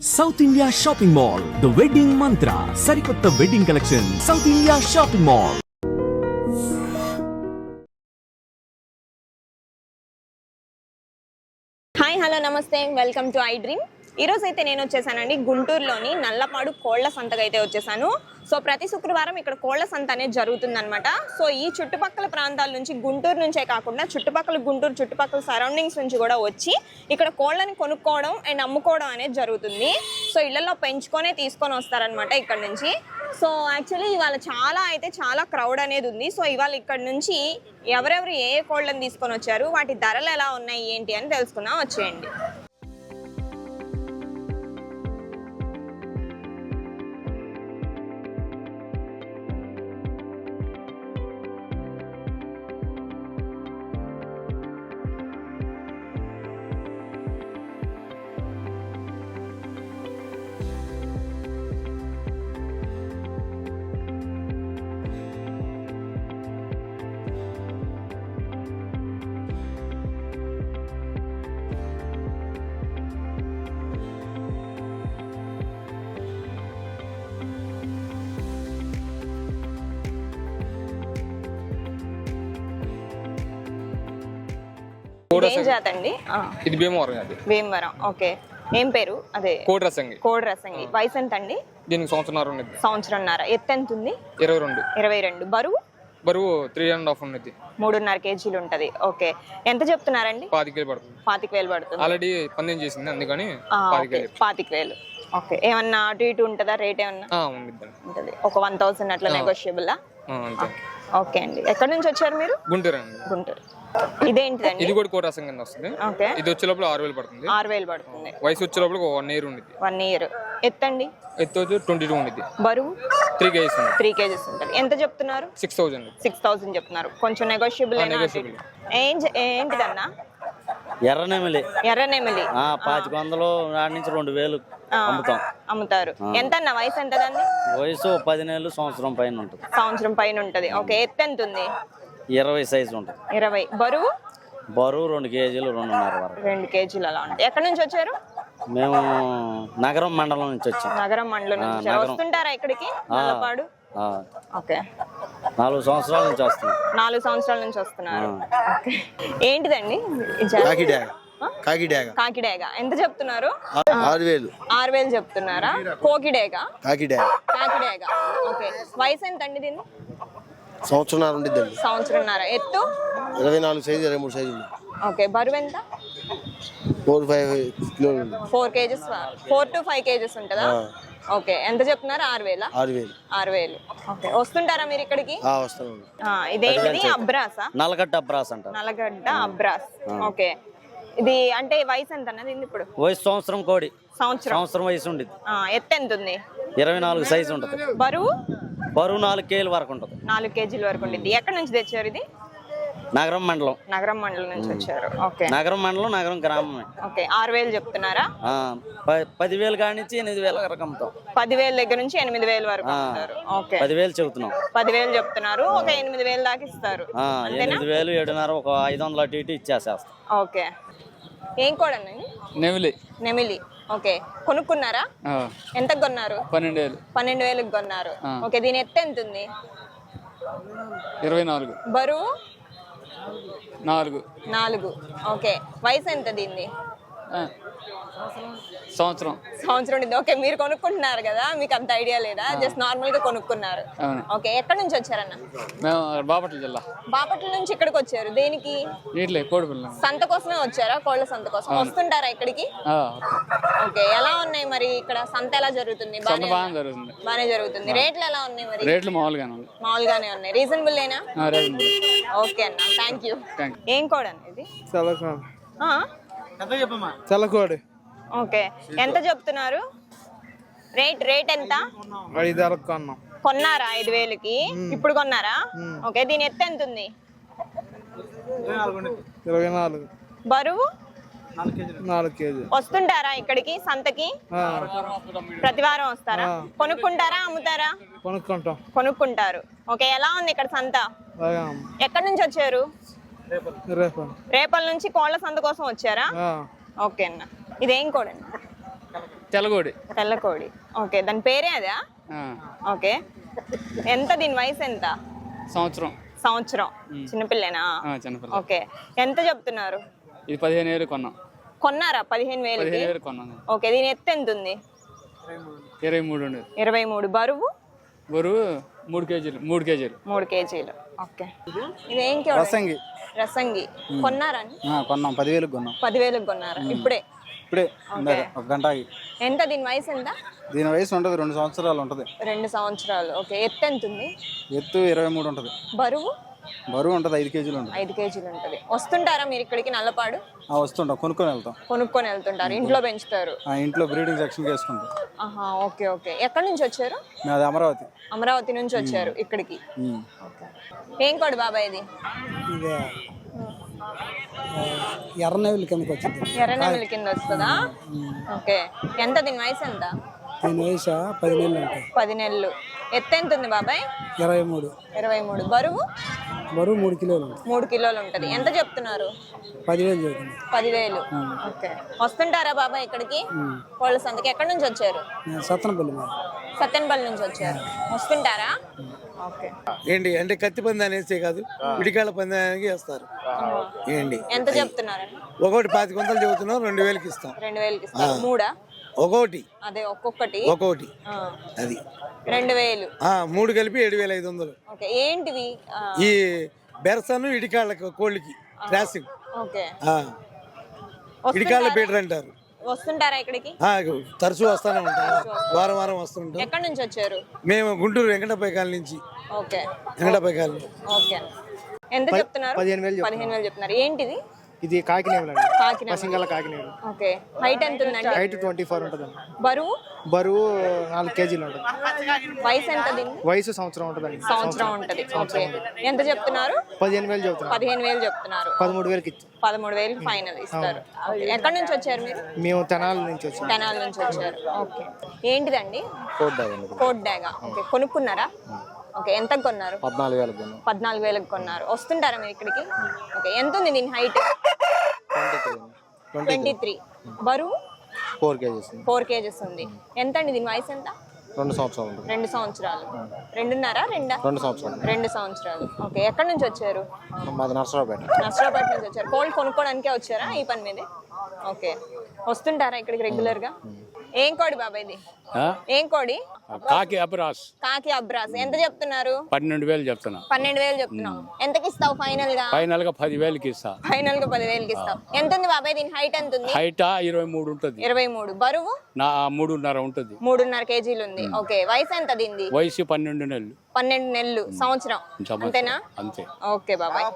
South India shopping mall the wedding Mantra సరికొత్త wedding collection South India shopping mall hi hello నమస్తే welcome to I dream ఈరోజు అయితే నేను వచ్చేసానండి గుంటూరులోని నల్లపాడు కోళ్ళ సంతకు అయితే వచ్చేసాను. సో ప్రతి శుక్రవారం ఇక్కడ కోళ్ళ సంత అనేది జరుగుతుందనమాట సో ఈ చుట్టుపక్కల ప్రాంతాల నుంచి గుంటూరు నుంచే కాకుండా చుట్టుపక్కల గుంటూరు చుట్టుపక్కల సరౌండింగ్స్ నుంచి కూడా వచ్చి ఇక్కడ కోళ్ళని కొనుక్కోవడం అండ్ అమ్ముకోవడం అనేది జరుగుతుంది. సో ఇళ్ళలో పెంచుకొనే తీసుకొని వస్తారనమాట ఇక్కడ నుంచి. సో యాక్చువల్లీ ఇవాళ చాలా అయితే చాలా క్రౌడ్ అనేది ఉంది. సో ఇవాళ ఇక్కడ నుంచి ఎవరెవరు ఏ ఏ కోళ్ళని తీసుకొని వచ్చారు వాటి ధరలు ఎలా ఉన్నాయి ఏంటి అని తెలుసుకుందాం. వచ్చేయండి. అండి ఆ, ఇది భీమవరం అది భీమవరం ఓకే. ఏం పేరు? అదే. కోడి రసంగి కోడి రసంగి వయసు ఎంత అండి దీనికి సంవత్సరం సంవత్సరంన్నర. ఎత్తు ఎంత ఉంది ఇరవై రెండు. ఇరవై రెండు. బరువు? బరువు త్రీ అండ్ హాఫ్ ఉన్నది. మూడున్నర కేజీలు ఉంటది. ఓకే. ఎంత చెప్తున్నారండి? పాతిక వేలు పడుతుంది. పాతిక వేలు పడుతుంది. ఆల్రెడీ పందెం చేసింది అందుకని పాతిక వేలు పాతిక వేలు. ఓకే. ఏమన్నా అటు ఇటు ఉంటుందా? రేట్ ఏమన్నా? ఉంటుంది. ఒక వన్ థౌసండ్ అట్లా నెగోషియబుల్ ఓకే. అండి. ఎక్కడి నుంచి వచ్చారు మీరు? గుంటూరు అండి గుంటూరు. ఇదేంటిదండి? ఇది కూడా కోడి రసం కింద వస్తుంది. ఓకే. ఇది వచ్చే లోపల ఆరు వేలు పడుతుంది. ఆరు వేలు పడుతుంది. వయసు వచ్చే లోపల వన్ ఇయర్ ఉండిద్ది. One year. ఎత్తండి? ఎత్తు వచ్చి ట్వంటీ టూ ఉండిద్ది. బరువు? త్రీ కేజీస్ ఉంది త్రీ కేజెస్ ఉంటుంది. ఎంత చెప్తున్నారు? సిక్స్ థౌజండ్ సిక్స్ థౌసండ్ చెప్తున్నారు. కొంచెం నెగోషియబుల్. ఏం ఏంటిదన్నా? ఎర్రనెమిలి ఎర్రనెమిలి ఆ, పాతిక వందలు నాటి నుంచి రెండు వేలు అమ్ముతాం. అమ్ముతారు. ఎంత అన్న వయసు ఎంత దాన్ని వయసు పది నెలలు సంవత్సరం పైన ఉంటుంది. సంవత్సరం పైన ఉంటది. ఓకే ఎత్తు ఎంత ఉంది ఇరవై సైజు ఉంటుంది. ఇరవై. బరువు? బరువు రెండు కేజీలు రెండున్నర వరకు. రెండు కేజీలు అలా ఉంటాయి. ఎక్కడి నుంచి వచ్చారు? మేము నగరం మండలం నుంచి వచ్చాం. నగరం మండలం నుంచి. నగరం. వస్తుంటారా ఇక్కడికి? నల్లపాడు? ఆ, ఓకే. నాలుగు సంవత్సరాల నుంచి వస్తున్నాం. నాలుగు సంవత్సరాల నుంచి వస్తున్నారు. ఓకే. ఏంటిదండి? ఈ కాకిడేగ. ఎంత చెప్తున్నారు? ఆరు వేలు. ఆరు వేలు చెప్తున్నారా? కోకిడేగ. కాకిడాగ. కాకిడేగ. ఓకే. వయసు ఎంత అండి దీన్ని? సంవత్సరం ఉండిద్దండి. సంవత్సరంన్నర. ఎత్తు? ఇరవై నాలుగు సైజు ఇరవై మూడు సైజు ఓకే బరువు ఎంత? ఫోర్ ఫైవ్ కిలోలు four kgs four to five kgs ఉంటుందా? ఓకే ఎంత చెప్తున్నారు? ఆరు వేల? ఆరు వేలు. ఆరు వేలు. ఓకే వస్తుంటారా మీరు ఇక్కడికి? ఆ, వస్తాను ఆ, ఇదేంటిది? అబ్రాసా? నల్లగడ్డ అబ్రాస్ అంటారు. నల్లగడ్డ అబ్రాస్. ఓకే. ఇది అంటే వయసు ఎంత అన్నది ఇది ఇప్పుడు? వయసు సంవత్సరం కోడి. సంవత్సరం. సంవత్సరం వయసు ఉండిద్ది. ఆ, ఎత్తు ఎంత ఉంది ఇరవై నాలుగు సైజు ఉంటుంది. బరువు? బరువు నాలుగు కేజీల వరకు ఉంటుంది. నాలుగు కేజీల వరకు ఉండిద్ది. ఎక్కడి నుంచి తెచ్చారు ఇది? నగరం మండలం. నగరం మండలం నుంచి వచ్చారు. ఓకే. నగరం మండలం నగరం గ్రామమే. ఓకే. ఆరు వేలు చెప్తున్నారా? ఆ, ప- పదివేలు కాడి నుంచి ఎనిమిది వేల వరకు అమ్ముతాం. పదివేల దగ్గర నుంచి ఎనిమిది వేల వరకు ఆ, అమ్ముతారు. ఓకే. పదివేలు చెబుతున్నాం. పదివేలు చెప్తున్నారు. ఒక ఎనిమిది వేలు దాకా ఇస్తారు. ఆ, ఎనిమిది వేలు ఏడున్నర ఒక ఐదు వందలు అటు ఇటు ఇచ్చేసేస్తాం. ఓకే. ఏం కోడండి నెమిలి. నెమిలి. ఓకే. కొనుక్కున్నారా? ఎంత కొన్నారు? పన్నెండు వేలు పన్నెండు వేలకు కొన్నారు ఓకే దీని ఎత్తు ఎంత ఉంది ఇరవై నాలుగు బరువు? నాలుగు. నాలుగు. ఓకే. వయసు ఎంత దీన్ని? సంవత్సరం. సంవత్సరం ఉంది ఓకే మీరు కొనుక్కుంటున్నారు కదా మీకు అంత ఐడియా లేదా? జస్ట్ నార్మల్గా కొనుక్కున్నారు. ఓకే ఎక్కడి నుంచి వచ్చారన్న? మేము బాపట్ల జిల్లా. బాపట్ల నుంచి ఇక్కడికి వచ్చారు. దేనికి? నీటిలే కోడి పిల్ల సంత కోసమే వచ్చారా? కోళ్ళ సంత కోసం. వస్తుంటారా ఇక్కడికి? ఓకే ఎలా ఉన్నాయి మరి ఇక్కడ? సంత ఎలా జరుగుతుంది? బానే బాగా జరుగుతుంది. బానే జరుగుతుంది. రేట్లు ఎలా ఉన్నాయి మరి? రేట్లు మామూలుగానే ఉంది మామూలుగానే ఉన్నాయి. రీజనబుల్ రేట్లు ఓకే అన్న. థ్యాంక్ యూ ఏం కోడ్ అన్న ఇది తెల్లకోడి ఓకే. ఎంత చెప్తున్నారు? రేట్ రేట్ ఎంత? ఐదు కొన్నాం. కొన్నారా ఐదు వేలకి ఇప్పుడు కొన్నారా? ఓకే దీని ఎత్తు ఎంత ఉంది ఇరవై నాలుగు. బరువు? నాలుగు కేజీ వస్తుంటారా ఇక్కడికి సంతకి? ప్రతి వారం వస్తారా? కొనుక్కుంటారా అమ్ముతారా? కొనుక్కుంటాం. కొనుక్కుంటారు. ఓకే ఎలా ఉంది ఇక్కడ సంత? బాగా ఎక్కడి నుంచి వచ్చారు? రేపు రేపటి నుంచి కోళ్ళ సంత కోసం వచ్చారా? ఆ, ఓకే అన్న. ఇదేం కోడండి తెల్లగోడి తెల్లకోడి. ఓకే దాని పేరే అదా? ఆ, ఓకే. ఎంత దీని వయసు ఎంత? సంవత్సరం. సంవత్సరం. చిన్నపిల్లేనా ఆ, చిన్నపిల్ల ఓకే. ఎంత చెప్తున్నారు? ఇది పదిహేను వేలు కొన్నాం. కొన్నారా? పదిహేను వేలు కొన్నాను ఓకే దీని ఎత్తు ఎంత ఉంది ఇరవై మూడు ఇరవై మూడు. బరువు? బరువు మూడు కేజీలు మూడు కేజీలు. మూడు కేజీలు. ఓకే. ఇదేం? రసంగి. రసంగి. కొన్నారా? ఆ, కొన్నాం. పదివేలకు కొన్నాం. పదివేలకు కొన్నారా? ఇప్పుడే? ఇప్పుడే ఇందాక ఒక గంట ఆగి ఎంత? దీని వయసు ఎంత? దీని వయసు ఉంటుంది. రెండు సంవత్సరాలు ఉంటుంది. రెండు సంవత్సరాలు. ఓకే. ఎత్తు ఎంత ఉంది ఎత్తు ఇరవై మూడు ఉంటుంది. బరువు? బరువు ఉంటుంది ఐదు కేజీలు ఉంటుంది. ఐదు కేజీలు ఉంటుంది. వస్తుంటారా మీరు ఇక్కడికి నల్లపాడు? ఆ, వస్తుంటాం కొనుక్కొని వెళ్తాం. కొనుక్కొని వెళ్తుంటారు ఇంట్లో పెంచుతారు. ఆ ఇంట్లో బ్రీడింగ్ సెక్షన్కి వేసుకుంటాం. ఆహా ఓకే ఓకే. ఎక్కడి నుంచి వచ్చారు? మేము అది అమరావతి. అమరావతి నుంచి వచ్చారు ఇక్కడికి. ఉమ్. ఏం కోడి బాబాయ్ ఇది? ఇదే ఎర్రనెల్లి కిందకి వచ్చింది. ఎర్రనెమ్మల కింద వస్తుందా? ఓకే. ఎంత దీని వయసు ఎంత? దీని వయసు పది నెలలు ఉంటాయి. పది నెలలు. ఎత్తు ఎంత ఉంది బాబాయ్? ఇరవై మూడు ఇరవై మూడు బరువు? బరువు మూడు కిలోలు మూడు కిలోలు ఉంటది. ఎంత చెప్తున్నారు? పదివేలు చదువుతుంది పదివేలు. ఓకే. వస్తుంటారా బాబాయ్ ఇక్కడికి? కోళ్ళ సంతకి ఎక్కడి నుంచి వచ్చారు? సత్తనపల్లి మీద. సత్యనపల్లి నుంచి వచ్చారు. వస్తుంటారా? ఓకే. ఏంటి అంటే కత్తి పందాన్ని వేస్తే కాదు విడికాళ్ళ పందానికి వేస్తారు. ఏంటి? ఎంత చెప్తున్నారండి ఒకటి పాతిక వందలు చెబుతున్నాం రెండు వేలకి ఇస్తాం. రెండు వేలకి ఇస్తారు. మూడా? ఒక్కొక్కటి అదే ఒక్కొక్కటి. ఒక్కొక్కటి ఆ, అది. రెండు వేలు. ఆ మూడు కలిపి ఏడు వేల ఐదు వందలు. ఓకే ఏంటివి ఈ బెరసను ఇడికాళ్ళకి కోళ్ళకి. Crossing okay. ఆ, ఇడికాళ్ళ? పీటర్ అంటారు. వస్తుంటారా ఇక్కడికి? ఆ, తరచూ వస్తానే ఉంటాం వారం వారం వస్తుంటాం ఎక్కడి నుంచి వచ్చారు? మేము గుంటూరు వెంకటపై కాలనీ నుంచి. ఓకే. వెంకటపై కాలనీ. ఓకే. ఎంత చెప్తున్నారు? పదిహేను వేలు పదిహేను వేలు చెప్తున్నారు. ఏంటిది? ఇది కాకినేవులు అండి. కాకినాడ పసింగల కాకినేవులు ఓకే. హైట్ ఎంత ఉందండి హైట్ ట్వంటీ ఫోర్ ఉంటుంది బరువు? బరువు నాలుగు కేజీలు ఉంటుంది. వయసు ఎంత దీన్ని వయసు సంవత్సరం ఉంటుందండి. సంవత్సరం ఉంటది. ఓకే. ఎంత చెప్తున్నారు? పదిహేను వేలు చెబుతున్నాం పదిహేను వేలు చెప్తున్నారు. పదమూడు వేలకి ఇచ్చాం. పదమూడు వేలు ఫైనల్ ఇస్తారు. ఓకే. ఎక్కడి నుంచి వచ్చారు మీరు? మేము తెనాలి నుంచి వచ్చాం. తెనాల నుంచి వచ్చారు. ఓకే. ఏంటిదండి? కోట్ డాగా ఓకే. కొనుక్కున్నారా? ఓకే ఎంత కొన్నారు? పద్నాలుగు వేలకు కొన్నాం. పద్నాలుగు వేలకు కొన్నారు. వస్తుంటారా మీరు ఇక్కడికి? ఓకే ఎంత ఉంది దీని హైట్ ట్వంటీ త్రీ బరువు? ఫోర్ కేజీస్ ఫోర్ కేజెస్ ఉంది. ఎంత అండి దీని వయసు ఎంత? రెండు సంవత్సరాలు రెండు సంవత్సరాలు. రెండున్నారా రెండా? రెండు సంవత్సరాలు రెండు సంవత్సరాలు. ఓకే ఎక్కడి నుంచి వచ్చారు? మాది నర్సరావుపేట. నర్సరాబాద్ నుంచి వచ్చారు. కోల్డ్ కొనుక్కోవడానికే వచ్చారా ఈ పని మీదే? ఓకే వస్తుంటారా ఇక్కడికి రెగ్యులర్గా? ఏం కోడి బాబాయ్ ఇది? ఏం కోడి? కాకి అబ్రాస్. కాకి అబ్రాస్. ఎంత చెప్తున్నారు? పన్నెండు వేలు చెప్తున్నా. పన్నెండు వేలు చెప్తున్నావు. ఎంతకి ఇస్తావు ఫైనల్గా ఫైనల్గా పది వేలకి ఇస్తా. ఫైనల్గా పదివేలకి ఇస్తావు ఎంత ఉంది బాబాయ్ దీని హైట్ ఎంత ఉంది హైట్? ఇరవై మూడు ఉంటుంది. ఇరవై మూడు. బరువు? నా మూడున్నర ఉంటుంది. మూడున్నర కేజీలు ఉంది. ఓకే. వయసు ఎంత దీనిది? వయసు పన్నెండు నెలలు. పన్నెండు నెలలు. సంవత్సరం. అంతేనా? అంతే. ఓకే బాబాయ్.